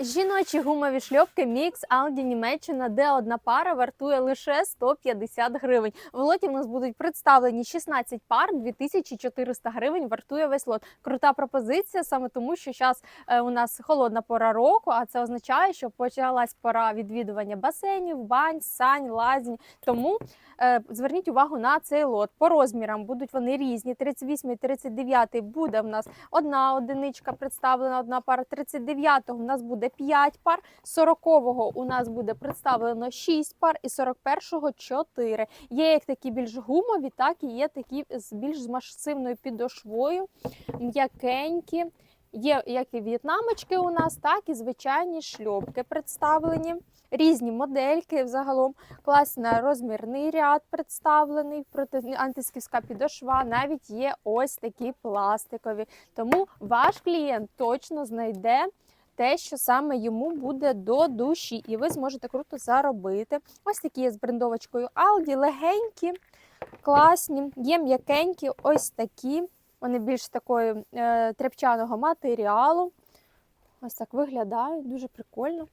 Жіночі гумові шльопки Mix Aldi Німеччина, де одна пара вартує лише 150 гривень. В лоті в нас будуть представлені 16 пар, 2400 гривень вартує весь лот. Крута пропозиція саме тому, що зараз у нас холодна пора року, а це означає, що почалась пора відвідування басейнів, бань, сань, лазень. Тому е, зверніть увагу на цей лот. По розмірам будуть вони різні. 38 і 39 буде в нас одна одиничка представлена, одна пара. 39-го у нас буде 5 пар, 40-го у нас буде представлено 6 пар і 41-го 4. Є як такі більш гумові, так і є такі з більш масивною підошвою, м'якенькі. Є як і в'єтнамочки у нас, так і звичайні шльопки представлені. Різні модельки взагалом, класний розмірний ряд представлений, антисківська підошва, навіть є ось такі пластикові. Тому ваш клієнт точно знайде те, що саме йому буде до душі, і ви зможете круто заробити. Ось такі є з брендовочкою Aldi, легенькі, класні, є м'якенькі, ось такі. Вони більш такої е, тряпчаного матеріалу. Ось так виглядають, дуже прикольно.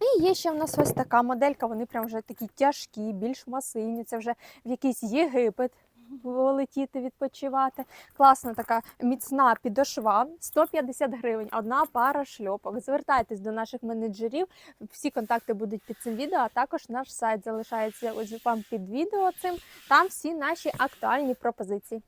І є ще в нас ось така моделька, вони прям вже такі тяжкі, більш масивні. Це вже в якийсь Єгипет летіти, відпочивати. Класна така міцна підошва, 150 гривень, одна пара шльопок. Звертайтесь до наших менеджерів. Всі контакти будуть під цим відео, а також наш сайт залишається ось вам під відео цим. Там всі наші актуальні пропозиції.